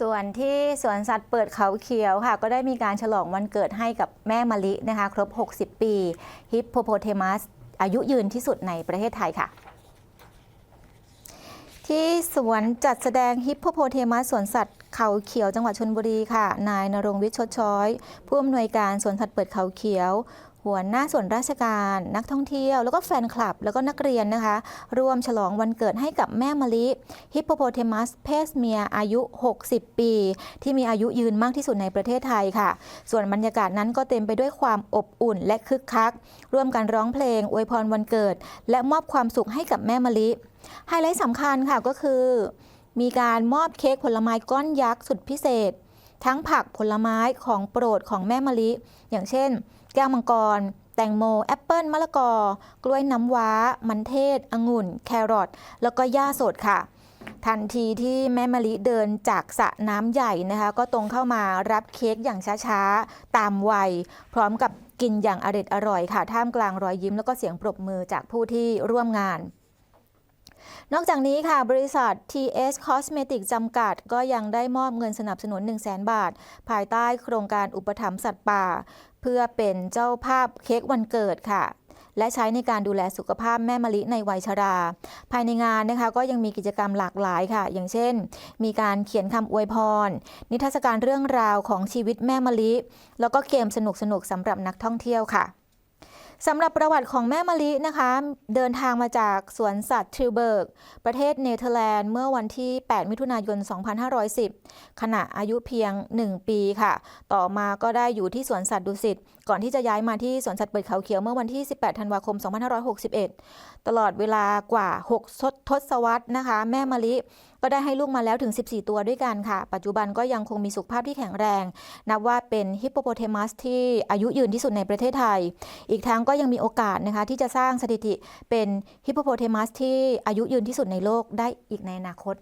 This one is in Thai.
ส่วนที่สวนสัตว์เปิดเขาเขียวค่ะ ก็ได้มีการฉลองวันเกิดให้กับแม่มะลินะคะ ครบ 60 ปี ฮิปโปโปเทมัส อายุยืนที่สุดในประเทศไทยค่ะ ที่สวนจัดแสดงฮิปโปโปเทมัสสวนสัตว์เขาเขียวจังหวัดชนบุรีค่ะ นายนรงวิทย์ชดช้อย ผู้อำนวยการสวนสัตว์เปิดเขาเขียว หัวหน้าส่วนราชการนักท่องเที่ยว แล้วก็แฟนคลับ แล้วก็นักเรียนนะคะ ร่วมฉลองวันเกิดให้กับแม่มะลิฮิปโปโปเทมัสเพศเมียอายุ 60 ปี ที่มีอายุยืนมากที่สุดในประเทศไทยค่ะ ส่วนบรรยากาศนั้นก็เต็มไปด้วยความอบอุ่นและคึกคัก ร่วมกันร้องเพลง อวยพรวันเกิด และมอบความสุขให้กับแม่มะลิไฮไลท์สำคัญค่ะก็คือ มีการมอบเค้กผลไม้ก้อนยักษ์สุดพิเศษ ทั้งผักผลไม้ของโปรดของแม่มะลิ อย่างเช่น แก้วมังกร แตงโม แอปเปิลมะละกอ กล้วยน้ำว้า มันเทศ องุ่น แครอท แล้วก็หญ้าสดค่ะทันทีที่แม่มะลิเดินจากสระน้ำใหญ่นะคะ ก็ตรงเข้ามารับเค้กอย่างช้าๆ ตามวัย พร้อมกับกินอย่างอร็ดอร่อยค่ะ ท่ามกลางรอยยิ้มแล้วก็เสียงปรบมือจากผู้ที่ร่วมงาน นอกจากนี้ค่ะบริษัท TS Cosmetic จำกัด ก็ยังได้มอบเงินสนับสนุน 1 0 0 0 0แบาท ภายใต้โครงการอุปถัมภ์สัตว์ป่า เพื่อเป็นเจ้าภาพเค้กวันเกิดค่ะและใช้ในการดูแลสุขภาพแม่มะลิในวัยชรา ภายในงานนะคะก็ยังมีกิจกรรมหลากหลายค่ะ อย่างเช่น มีการเขียนคำอวยพร นิทรรศการเรื่องราวของชีวิตแม่มะลิ แล้วก็เกมสนุกๆสำหรับนักท่องเที่ยวค่ะ สำหรับประวัติของแม่มะลินะคะ เดินทางมาจากสวนสัตว์ทริวเบิร์ก ประเทศเนเธอร์แลนด์เมื่อวันที่ 8 มิถุนายน 2510 ขณะอายุเพียง 1 ปีค่ะ ต่อมาก็ได้อยู่ที่สวนสัตว์ดุสิตก่อนที่จะย้ายมาที่สวนสัตว์เปิดเขาเขียวเมื่อวันที่ 18 ธันวาคม 2561 ตลอดเวลากว่า 6 ทศวรรษนะคะ แม่มะลิก็ได้ให้ลูกมาแล้วถึง 14 ตัวด้วยกันค่ะ ปัจจุบันก็ยังคงมีสุขภาพที่แข็งแรง นับว่าเป็นฮิปโปโปเทมัสที่อายุยืนที่สุดในประเทศไทย อีกทั้งก็ยังมีโอกาสนะคะที่จะสร้างสถิติเป็นฮิปโปโปเทมัสที่อายุยืนที่สุดในโลกได้อีกในอนาคต